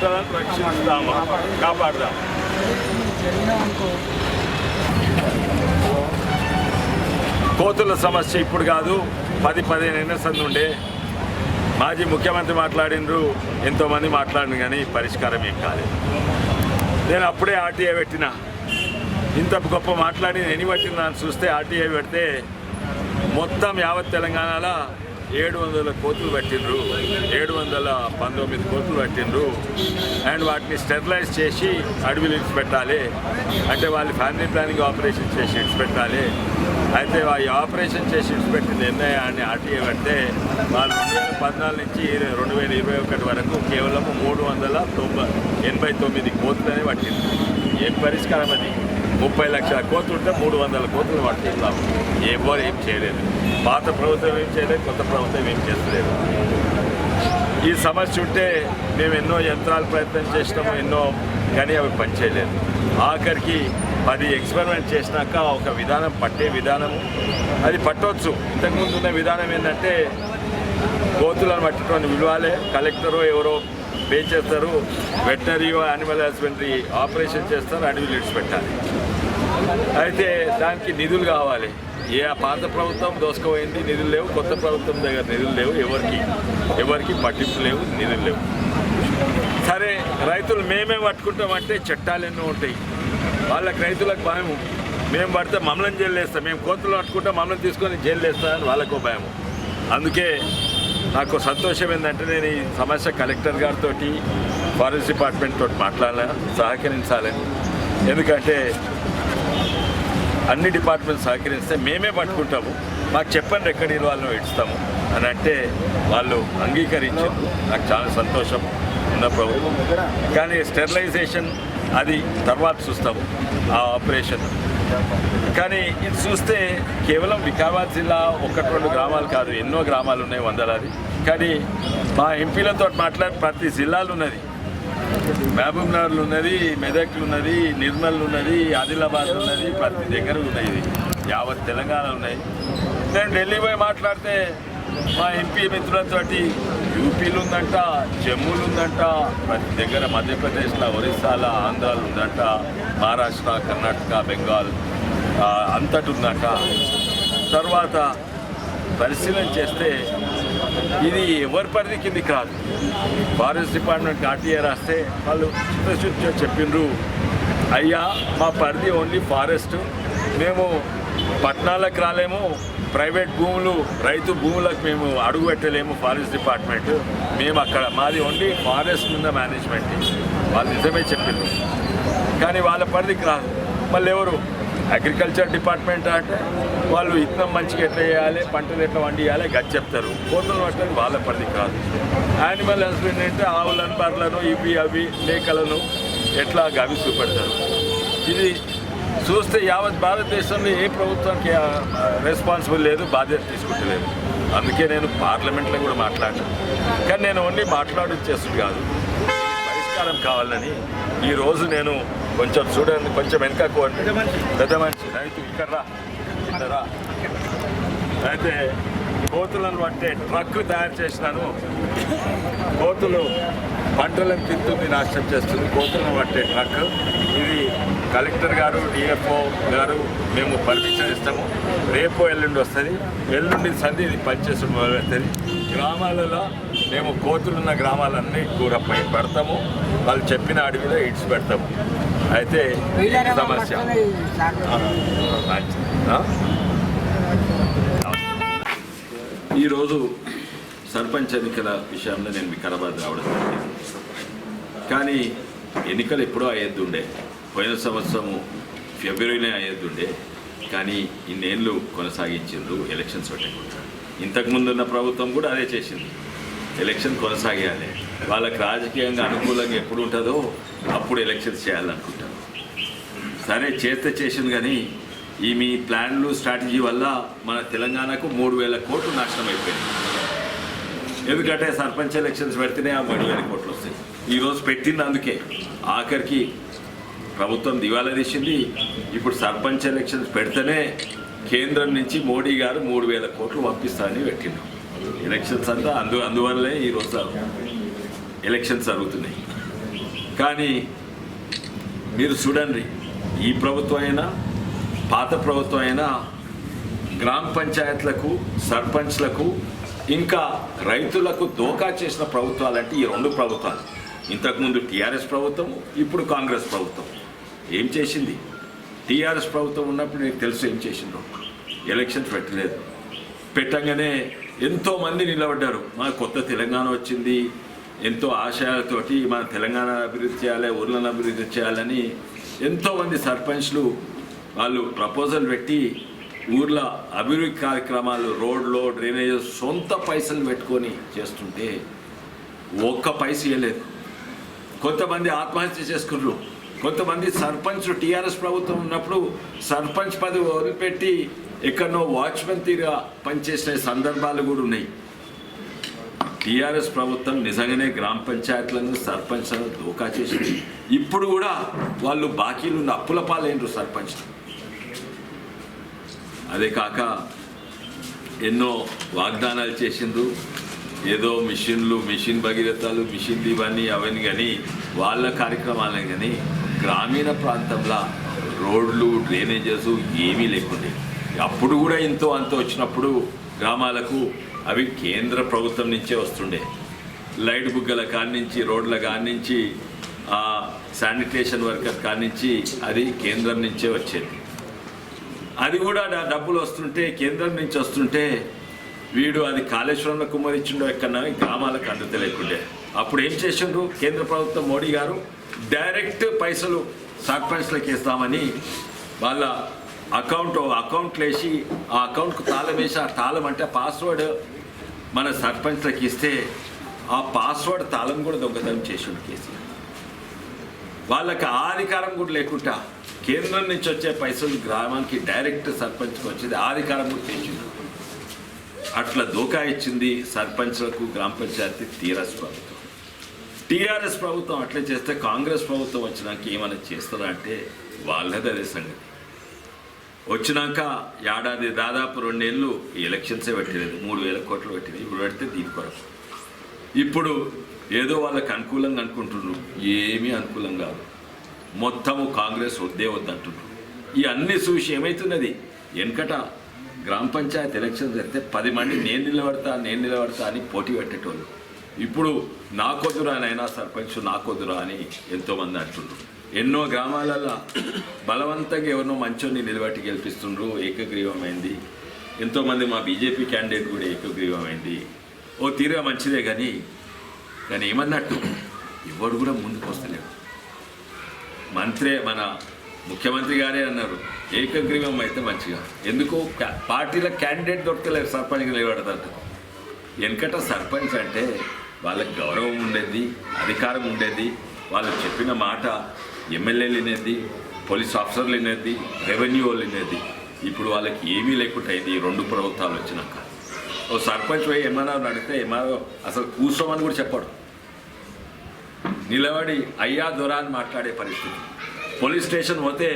పంటలను రక్షిస్తాము? కాపాడదాం. కోతుల సమస్య ఇప్పుడు కాదు పది పదిహేను ఎన్నసంది ఉండే. మాజీ ముఖ్యమంత్రి మాట్లాడినరు ఎంతోమంది మాట్లాడిన కానీ పరిష్కారం ఏం కాలేదు. నేను అప్పుడే ఆర్టీఐ పెట్టిన. ఇంత గొప్ప మాట్లాడి ఎన్ని పట్టిన దాన్ని చూస్తే ఆర్టీఐ పెడితే మొత్తం యావత్ తెలంగాణలో ఏడు వందల కోతులు పట్టిండ్రు ఏడు వందల పంతొమ్మిది కోతులు పట్టిండ్రు అండ్ వాటిని స్టెరిలైజ్ చేసి అడవిలు ఇచ్చి పెట్టాలి. అంటే వాళ్ళు ఫ్యామిలీ ప్లానింగ్ ఆపరేషన్ చేసి ఇడిచి పెట్టాలి. అయితే ఈ ఆపరేషన్ చేసి ఇడిచి పెట్టింది ఆర్టీఏ పడితే వాళ్ళు రెండు వేల పద్నాలుగు నుంచి రెండు వేల ఇరవై ఒకటి వరకు కేవలం మూడు వందల తొంభై ఎనభై తొమ్మిది కోతులనే పట్టింది. ఏం పరిష్కారం అది? ముప్పై లక్షల కోట్లు ఉంటే మూడు వందల కోతులు పట్టిస్తాం ఎవరు ఏం చేయలేదు. పాత ప్రభుత్వం ఏం చేయలేదు కొత్త ప్రభుత్వం ఏం చేస్తలేదు. ఈ సమస్య ఉంటే మేము ఎన్నో యంత్రాలు ప్రయత్నం చేసినాము ఎన్నో కానీ అవి పనిచేయలేదు. ఆఖరికి పది ఎక్స్పెరిమెంట్ చేసినాక ఒక విధానం పట్టే విధానము. అది పట్టవచ్చు ఇంతకుముందు ఉన్న విధానం ఏంటంటే కోతులను పట్టుకొని విలువాలే. కలెక్టరు ఎవరో పే చేస్తారు వెటనరీ యానిమల్ హస్బెండరీ ఆపరేషన్ చేస్తారు అడవిలు పెట్టాలి. అయితే దానికి నిధులు కావాలి. ఏ ఆ పాత ప్రభుత్వం దోసుకుపోయింది నిధులు లేవు. కొత్త ప్రభుత్వం దగ్గర నిధులు లేవు. ఎవరికి? ఎవరికి పట్టింపు లేవు నిధులు లేవు. సరే రైతులు మేమే పట్టుకుంటామంటే చట్టాలు ఎన్నో ఉంటాయి. వాళ్ళకి రైతులకు భయము. మేము పడితే మమ్మల్ని జైలు వేస్తాం మేము కోతులు పట్టుకుంటే మమ్మల్ని తీసుకొని జైలు వేస్తామని వాళ్ళకు భయము. అందుకే నాకు సంతోషం ఏంటంటే నేను ఈ సమస్య కలెక్టర్ గారితో ఫారెస్ట్ డిపార్ట్మెంట్ తోటి మాట్లాడాల సహకరించాలని. ఎందుకంటే అన్ని డిపార్ట్మెంట్ సహకరిస్తే మేమే పట్టుకుంటాము. మాకు చెప్పండి ఎక్కడ వాళ్ళని ఇస్తాము అని అంటే వాళ్ళు అంగీకరించారు. నాకు చాలా సంతోషం ఉన్న ప్రభుత్వం. కానీ స్టెరిలైజేషన్ అది తర్వాత చూస్తాము ఆ ఆపరేషన్. కానీ ఇది చూస్తే కేవలం వికారాబాద్ జిల్లా ఒకటి రెండు గ్రామాలు కాదు ఎన్నో గ్రామాలు ఉన్నాయి వందలాది. కానీ మా ఎంపీలతో మాట్లాడి ప్రతి జిల్లాలు ఉన్నది. మహబూబ్నగర్లు ఉన్నది మెదక్లు ఉన్నది నిర్మల్ ఉన్నది ఆదిలాబాద్ ఉన్నది ప్రతి దగ్గర ఉన్నాయి ఇది. యావత్ తెలంగాణ ఉన్నాయి. నేను ఢిల్లీ పోయి మాట్లాడితే మా ఎంపీ మిత్రులతోటి యూపీలు ఉందంట జమ్మూలు ఉందంట ప్రతి దగ్గర మధ్యప్రదేశ్లో ఒరిస్సాలో ఆంధ్రాలు ఉందంట మహారాష్ట్ర కర్ణాటక బెంగాల్ అంతటి ఉందంట. తర్వాత పరిశీలన చేస్తే ఇది ఎవరి పరిధి కిందికి రాదు. ఫారెస్ట్ డిపార్ట్మెంట్ ఆర్టీఏ రాస్తే వాళ్ళు చిత్తశుద్ధిగా చెప్పిండ్రు అయ్యా మా పరిధి ఓన్లీ ఫారెస్ట్. మేము పట్టణాలకు రాలేము ప్రైవేట్ భూములు రైతు భూములకు మేము అడుగు పెట్టలేము ఫారెస్ట్ డిపార్ట్మెంట్. మేము అక్కడ మాది ఓన్లీ ఫారెస్ట్ ఉన్న మేనేజ్మెంట్. వాళ్ళు నిజమే చెప్పిండ్రు కానీ వాళ్ళ పరిధికి రాదు. మళ్ళీ ఎవరు? అగ్రికల్చర్ డిపార్ట్మెంట్ అంటే వాళ్ళు విత్తనం మంచిగా ఎట్లా చేయాలి పంటలు ఎట్లా వండియాలి గది చెప్తారు. కోతలు పట్టడం వాళ్ళ పని కాదు. యానిమల్ హస్బెండ్ అంటే ఆవులను బర్రెలను ఇవి అవి మేకలను ఎట్లా గవి చూపెడతారు. ఇది చూస్తే యావత్ భారతదేశంలో ఏ ప్రభుత్వానికి రెస్పాన్సిబుల్ లేదు బాధ్యత తీసుకుంటలేదు. అందుకే నేను పార్లమెంట్లో కూడా మాట్లాడాను. కానీ నేను ఓన్లీ మాట్లాడి చేస్తుంది కాదు. పరిష్కారం కావాలని ఈరోజు నేను కొంచెం చూడండి కొంచెం వెనక పెద్ద మనిషి. రైతు ఇక్కడ రా. ఇక్కడ రా. అయితే కోతులను పట్టే ట్రక్ తయారు చేసినాను. కోతులు పంటలను తింటుంది నాశనం చేస్తుంది. కోతులను పట్టే ట్రక్. ఇది కలెక్టర్ గారు డిఎఫ్ఓ గారు మేము పర్మిషన్ ఇస్తాము. రేపు ఎల్లుండి వస్తుంది. ఎల్లుండి సంధి ఇది పనిచేసి మొదలెడుతుంది గ్రామాలలో మేము కోతులున్న గ్రామాలన్నీ కూడా పై పెడతాము. వాళ్ళు చెప్పిన అడవిలో ఇడ్చి పెడతాము. అయితే సమస్య? ఈరోజు సర్పంచ్ ఎన్నికల విషయంలో నేను వికారాబాద్ రావడం జరిగింది. కానీ ఎన్నికలు ఎప్పుడో అయ్యేద్దుండే. పోయిన సంవత్సరము ఫిబ్రవరిలో అయ్యేద్దుండే. కానీ ఇన్నేళ్ళు కొనసాగించిండ్రు ఎలక్షన్స్ పెట్టకుండా. ఇంతకుముందు ఉన్న ప్రభుత్వం కూడా అదే చేసింది. ఎలక్షన్ కొనసాగేయాలి. వాళ్ళకి రాజకీయంగా అనుకూలంగా ఎప్పుడు ఉంటుందో అప్పుడు ఎలక్షన్స్ చేయాలనుకుంటారు. సరే చేస్తే చేసింది కానీ ఈ మీ ప్లాన్లు స్ట్రాటజీ వల్ల మన తెలంగాణకు మూడు వేల కోట్లు నాశనం అయిపోయింది. ఎందుకంటే సర్పంచ్ ఎలక్షన్స్ పెడితేనే ఆ మూడు వేల కోట్లు వస్తాయి. ఈరోజు పెట్టింది అందుకే. ఆఖరికి ప్రభుత్వం దివాలా తీసింది. ఇప్పుడు సర్పంచ్ ఎలక్షన్స్ పెడితేనే కేంద్రం నుంచి మోడీ గారు మూడు వేల కోట్లు పంపిస్తారని పెట్టిండు ఎలక్షన్స్ అంతా అందు అందువల్లే ఈరోజు ఎలక్షన్స్ జరుగుతున్నాయి. కానీ మీరు చూడండి ఈ ప్రభుత్వం అయినా పాత ప్రభుత్వం అయినా గ్రామ పంచాయతీలకు సర్పంచ్లకు ఇంకా రైతులకు దోకా చేసిన ప్రభుత్వాలంటే ఈ రెండు ప్రభుత్వాలు. ఇంతకుముందు టీఆర్ఎస్ ప్రభుత్వం ఇప్పుడు కాంగ్రెస్ ప్రభుత్వం. ఏం చేసింది? టీఆర్ఎస్ ప్రభుత్వం ఉన్నప్పుడు నీకు తెలుసు ఏం చేసిందో ఎలక్షన్స్ పెట్టలేదు. పెట్టంగానే ఎంతోమంది నిలబడ్డారు. మన కొత్త తెలంగాణ వచ్చింది. ఎంతో ఆశయాలతోటి మన తెలంగాణ అభివృద్ధి చేయాలి ఊర్లను అభివృద్ధి చేయాలని ఎంతోమంది సర్పంచ్లు వాళ్ళు ప్రపోజల్ పెట్టి ఊర్ల అభివృద్ధి కార్యక్రమాలు రోడ్లో డ్రైనేజ్ సొంత పైసలు పెట్టుకొని చేస్తుంటే ఒక్క పైస ఇవ్వలేదు కొంతమంది ఆత్మహత్య చేసుకున్నారు. కొంతమంది సర్పంచ్ టీఆర్ఎస్ ప్రభుత్వం ఉన్నప్పుడు సర్పంచ్ పదవి వదిలిపెట్టి ఎక్కడనో వాచ్మెన్ తీరుగా పనిచేసిన సందర్భాలు కూడా ఉన్నాయి. టీఆర్ఎస్ ప్రభుత్వం నిజంగానే గ్రామ పంచాయతీలను సర్పంచ్లను దోకా చేసింది. ఇప్పుడు కూడా వాళ్ళు బాకీలు ఉన్న అప్పుల పాలైనరు సర్పంచ్ అదే కాక ఎన్నో వాగ్దానాలు చేసిండ్రు. ఏదో మిషన్లు మిషన్ భగీరథాలు మిషన్ ఇవన్నీ అవన్నీ కానీ వాళ్ళ కార్యక్రమాలే కానీ గ్రామీణ ప్రాంతంలో రోడ్లు డ్రైనేజెస్ ఏమీ లేకుండా. అప్పుడు కూడా ఎంతో అంత వచ్చినప్పుడు గ్రామాలకు అవి కేంద్ర ప్రభుత్వం నుంచే వస్తుండే. లైట్ బుగ్గల కాడి నుంచి రోడ్ల కాడి నుంచి శానిటేషన్ వర్కర్ కాడి నుంచి అది కేంద్రం నుంచే వచ్చేది. అది కూడా డబ్బులు వస్తుంటే కేంద్రం నుంచి వస్తుంటే వీడు అది కాళేశ్వరంలో కుమ్మరించిండో ఎక్కడన్నా గ్రామాలకు అందుతలేకుండే అప్పుడు ఏం చేసిండ్రు? కేంద్ర ప్రభుత్వం మోడీ గారు డైరెక్ట్ పైసలు సర్పంచ్లకు ఇస్తామని వాళ్ళ అకౌంట్ అకౌంట్లు వేసి ఆ అకౌంట్కు తాళం వేసి ఆ తాళం అంటే పాస్వర్డ్ మన సర్పంచ్లకు ఇస్తే ఆ పాస్వర్డ్ తాళం కూడా దొంగతనం చేసిండు కేసీఆర్. వాళ్ళకి ఆ అధికారం కూడా లేకుండా కేంద్రం నుంచి వచ్చే పైసలు గ్రామానికి డైరెక్ట్ సర్పంచ్కి వచ్చింది ఆ అధికారం కూడా తెచ్చింది అట్లా దోకా ఇచ్చింది సర్పంచ్లకు గ్రామ పంచాయతీ టీఆర్ఎస్ ప్రభుత్వం. టీఆర్ఎస్ ప్రభుత్వం అట్లా చేస్తే కాంగ్రెస్ ప్రభుత్వం వచ్చినాక ఏమైనా చేస్తారా అంటే వాళ్ళదే సంగతి. వచ్చినాక ఏడాది దాదాపు రెండేళ్ళు ఈ ఎలక్షన్సే పెట్టలేదు. మూడు వేల కోట్లు పెట్టింది. ఇప్పుడు పెడితే దీని కొరకు. ఇప్పుడు ఏదో వాళ్ళకి అనుకూలంగా అనుకుంటున్నారు. ఏమీ అనుకూలం కాదు. మొత్తము కాంగ్రెస్ వద్దే వద్దంటున్నారు. ఈ అన్ని చూసి ఏమవుతున్నది వెనకట గ్రామ పంచాయతీ ఎలక్షన్ జరిగితే పది మంది నేను నిలబడతా నేను నిలబడతా అని పోటీ పెట్టేటోళ్ళు. ఇప్పుడు నాకొద్దురా నైనా సర్పంచ్ నాకొద్దురా అని ఎంతోమంది అంటున్నారు. ఎన్నో గ్రామాలలో బలవంతంగా ఎవరినో మంచోని నిలబెట్టి గెలిపిస్తుండ్రు ఏకగ్రీవమైంది. ఎంతోమంది మా బీజేపీ క్యాండిడేట్ కూడా ఏకగ్రీవమైంది. ఓ తీరుగా మంచిదే కానీ కానీ ఏమన్నట్టు ఎవరు కూడా ముందుకు వస్తలేరు. మంత్రే మన ముఖ్యమంత్రి గారే అన్నారు ఏకగ్రీవం అయితే మంచిగా. ఎందుకు? క్యా- పార్టీల క్యాండిడేట్ దొరకలేరు సర్పంచ్కి నిలబడతారు. వెనకట సర్పంచ్ అంటే వాళ్ళకి గౌరవం ఉండేది అధికారం ఉండేది వాళ్ళు చెప్పిన మాట ఎమ్మెల్యేలు వినేది పోలీస్ ఆఫీసర్లు వినేది రెవెన్యూ వాళ్ళు వినేది. ఇప్పుడు వాళ్ళకి ఏమీ లేకుండా అయింది రెండు ప్రభుత్వాలు వచ్చినాక. ఓ సర్పంచ్ పోయి ఏమన్నా అడిగితే ఏమన్నా అసలు కూర్చోమని కూడా చెప్పాడు. నిలబడి అయ్యా దొరా అని మాట్లాడే పరిస్థితి. పోలీస్ స్టేషన్ పోతే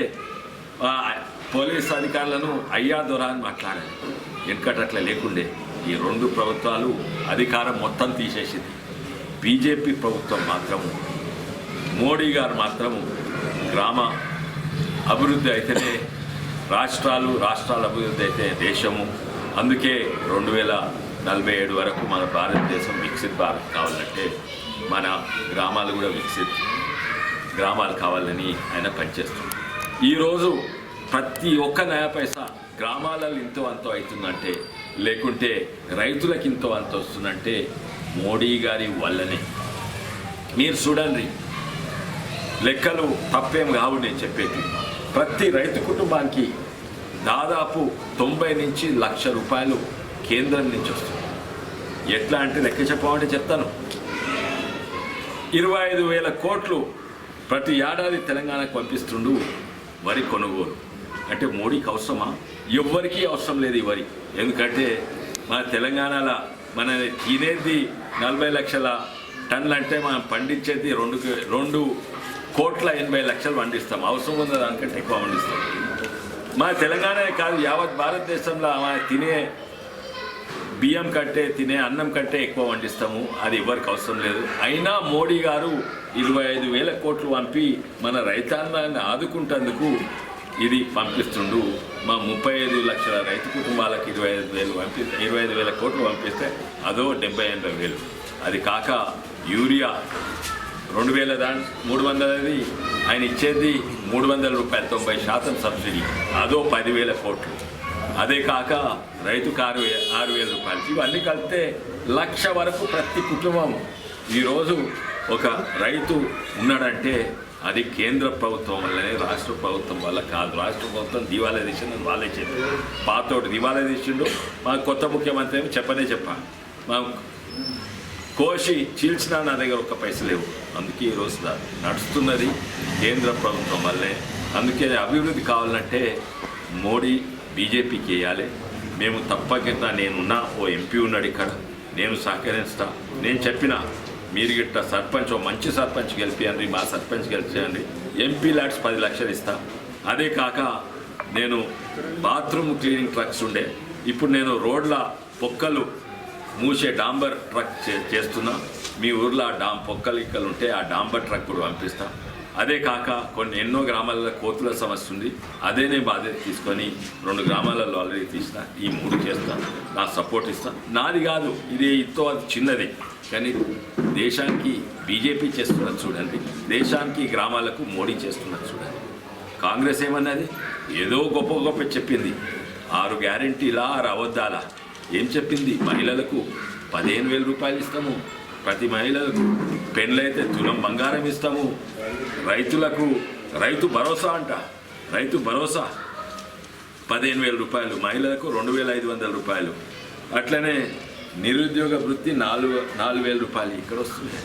పోలీస్ అధికారులను అయ్యా దొరా అని మాట్లాడాలి వెనకటట్లా లేకుండే ఈ రెండు ప్రభుత్వాలు అధికారం మొత్తం తీసేసింది. బీజేపీ ప్రభుత్వం మాత్రము. మోడీ గారు మాత్రము గ్రామ అభివృద్ధి అయితేనే రాష్ట్రాలు రాష్ట్రాల అభివృద్ధి అయితే దేశము. అందుకే రెండు వేల నలభై ఏడు వరకు మన భారతదేశం వికసిత్ భారత్ కావాలంటే మన గ్రామాలు కూడా వికసిత్ గ్రామాలు కావాలని ఆయన పనిచేస్తుంది ఈరోజు ప్రతి ఒక్క నయా పైసా గ్రామాలలో ఇంతో అంతో అవుతుందంటే లేకుంటే రైతులకు ఇంతో అంత వస్తుందంటే మోడీ గారి వల్లనే. మీరు చూడండి లెక్కలు తప్పేం కావు నేను చెప్పేది. ప్రతి రైతు కుటుంబానికి దాదాపు తొంభై నుంచి లక్ష రూపాయలు కేంద్రం నుంచి వస్తుంది. ఎట్లా అంటే లెక్క చెప్పమంటే చెప్తాను. ఇరవై ఐదు వేల కోట్లు ప్రతి ఏడాది తెలంగాణకు పంపిస్తుండు వరి కొనుగోలు. అంటే మోడీకి అవసరమా? ఎవ్వరికీ అవసరం లేదు ఈ వరి. ఎందుకంటే మన తెలంగాణలో మన తినేది నలభై లక్షల టన్నులు అంటే మనం పండించేది రెండు రెండు కోట్ల ఎనభై లక్షలు వండిస్తాం అవసరం ఉన్న దానికంటే ఎక్కువ వండిస్తాం మన తెలంగాణనే కాదు యావత్ భారతదేశంలో మన తినే బియ్యం కంటే తినే అన్నం కంటే ఎక్కువ వండిస్తాము అది ఎవరికి అవసరం లేదు. అయినా మోడీ గారు ఇరవై ఐదు వేల కోట్లు పంపి మన రైతాంగాన్ని ఆదుకుంటందుకు ఇది పంపిస్తుండు. మా ముప్పై ఐదు లక్షల రైతు కుటుంబాలకు ఇరవై ఐదు వేలు పంపి ఇరవై ఐదు వేల కోట్లు పంపిస్తే అదో డెబ్బై ఎనభై వేలు. అది కాక యూరియా రెండు వేల దా మూడు వందలది. ఆయన ఇచ్చేది మూడు వందల రూపాయలు తొంభై శాతం సబ్సిడీ. అదో పదివేల కోట్లు. అదే కాక రైతుకు ఆరు వే ఆరు వేల రూపాయలు. ఇవన్నీ కలిపితే లక్ష వరకు ప్రతి కుటుంబం. ఈరోజు ఒక రైతు ఉన్నాడంటే అది కేంద్ర ప్రభుత్వం వల్లనే రాష్ట్ర ప్రభుత్వం వల్ల కాదు. రాష్ట్ర ప్రభుత్వం దివాలా తీసిందని వాళ్ళే చెప్పారు పాతోటి దివాలా తీసిండు. మా కొత్త ముఖ్యమంత్రి ఏమో చెప్పనే చెప్పాను మా కోసి చీల్చినా నా దగ్గర ఒక్క పైసలు లేవు. అందుకే ఈరోజు నడుస్తున్నది కేంద్ర ప్రభుత్వం వల్లే. అందుకే అభివృద్ధి కావాలంటే మోడీ బీజేపీకి వేయాలి. మేము తప్పకుండా నేనున్నా ఓ ఎంపీ ఉన్నాడు ఇక్కడ. నేను సహకరిస్తా. నేను చెప్పిన మీరు గిట్ట సర్పంచ్ ఓ మంచి సర్పంచ్ గెలిపియండి మా సర్పంచ్ గెలిచేయండి ఎంపీ ల్యాడ్స్ పది లక్షలు ఇస్తా. అదే కాక నేను బాత్రూమ్ క్లీనింగ్ ట్రక్స్ ఉండే. ఇప్పుడు నేను రోడ్ల పొక్కలు మూసే డాంబర్ ట్రక్ చే- మీ ఊర్లో ఆ డాం పొక్కలిక్కలు ఉంటే ఆ డాంబర్ ట్రక్ కూడా పంపిస్తాం. అదే కాక కొన్ని ఎన్నో గ్రామాలలో కోతుల సమస్య ఉంది. అదే నేను బాధ్యత తీసుకొని రెండు గ్రామాలలో ఆల్రెడీ తీసిన. ఈ మూడు చేస్తా. నా సపోర్ట్ ఇస్తా. నాది కాదు. ఇది ఇతో అది చిన్నది. కానీ దేశానికి బీజేపీ చేస్తున్నది చూడండి. దేశానికి గ్రామాలకు మోడీ చేస్తున్నది చూడండి. కాంగ్రెస్ ఏమన్నది? ఏదో గొప్ప గొప్ప చెప్పింది. ఆరు గ్యారంటీలా ఆరు అవద్దాలా ఏం చెప్పింది? మహిళలకు పదిహేను వేల రూపాయలు ఇస్తాము. ప్రతి మహిళలకు పెళ్ళైతే తులం బంగారం ఇస్తాము. రైతులకు రైతు భరోసా అంట. రైతు భరోసా. పదిహేను వేల రూపాయలు. మహిళలకు రెండు వేల ఐదు వందల రూపాయలు. అట్లనే నిరుద్యోగ వృత్తి నాలుగు నాలుగు వేల రూపాయలు ఇక్కడ వస్తుంది.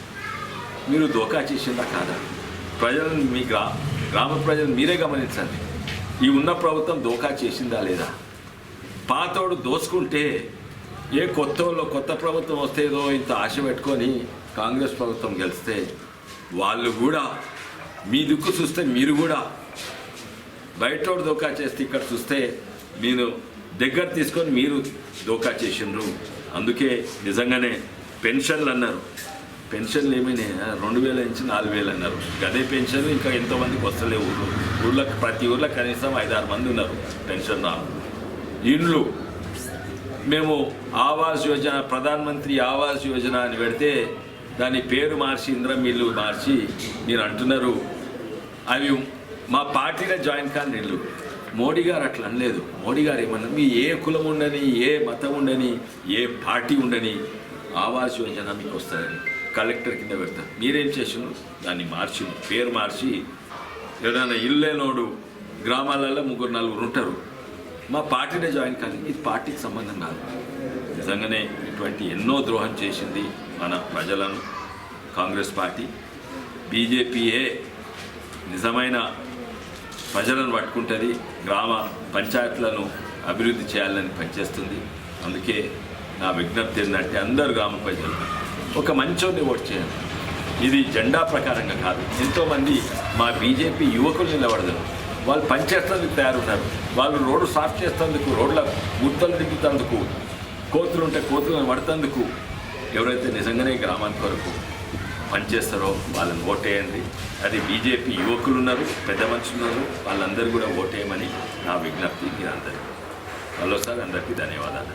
మీరు దోకా చేసిందా కాదా? ప్రజలను మీ గ్రా గ్రామ ప్రజలు మీరే గమనించండి. ఈ ఉన్న ప్రభుత్వం దోకా చేసిందా లేదా? పాతోడు దోసుకుంటే ఏ కొత్త వాళ్ళు కొత్త ప్రభుత్వం వస్తేదో ఇంత ఆశ పెట్టుకొని కాంగ్రెస్ ప్రభుత్వం గెలిస్తే వాళ్ళు కూడా మీ దిక్కు చూస్తే మీరు కూడా బయట దోకా చేస్తే ఇక్కడ చూస్తే మీరు దగ్గర తీసుకొని మీరు దోకా చేసిండ్రు. అందుకే నిజంగానే పెన్షన్లు అన్నారు. పెన్షన్లు ఏమైనా రెండు వేల నుంచి నాలుగు వేలు అన్నారు. గదే పెన్షన్ ఇంకా ఎంతోమందికి వస్తలే ఊళ్ళో ఊళ్ళో ప్రతి ఊర్లో కనీసం ఐదారు మంది ఉన్నారు పెన్షన్ రా ఇండ్లు మేము ఆవాస్ యోజన ప్రధాన మంత్రి ఆవాస్ యోజన అని పెడితే దాని పేరు మార్చి ఇంద్రం ఇల్లు మార్చి మీరు అంటున్నారు. అవి మా పార్టీలో జాయిన్ కాని ఇల్లు మోడీ గారు అట్లా అనలేదు. మోడీ గారు ఏమన్నా మీ ఏ కులం ఉండని ఏ మతం ఉండని ఏ పార్టీ ఉండని ఆవాస్ యోజన మీకు వస్తుందని కలెక్టర్ కింద పెడతారు మీరేం చేసినారు దాన్ని మార్చి పేరు మార్చి ఏదైనా ఇల్లు లేనోడు గ్రామాలలో ముగ్గురు నలుగురు ఉంటారు. మా పార్టీనే జాయిన్ కాదు ఇది పార్టీకి సంబంధం కాదు. నిజంగానే ఇటువంటి ఎన్నో ద్రోహం చేసింది మన ప్రజలను. కాంగ్రెస్ పార్టీ. బీజేపీయే నిజమైన ప్రజలను పట్టుకుంటుంది. గ్రామ పంచాయతీలను అభివృద్ధి చేయాలని పనిచేస్తుంది. అందుకే నా విజ్ఞప్తి ఏంటంటే అందరు గ్రామ ప్రజలు ఒక మంచోని ఓటు చేయాలి. ఇది జెండా ప్రకారంగా కాదు. ఎంతోమంది మా బీజేపీ యువకులు నిలబడతారు. వాళ్ళు పనిచేసేందుకు తయారున్నారు. వాళ్ళు రోడ్డు సాఫ్ చేసేందుకు రోడ్ల గుర్తలు దింపుతందుకు కోతులు ఉంటే కోతులను పడుతందుకు ఎవరైతే నిజంగానే గ్రామానికి కొరకు పనిచేస్తారో వాళ్ళని ఓటేయండి. అది బీజేపీ యువకులు ఉన్నారు పెద్ద మనుషులు ఉన్నారు వాళ్ళందరూ కూడా ఓటేయమని నా విజ్ఞప్తి మీరందరికీ మరోసారి అందరికీ ధన్యవాదాలు.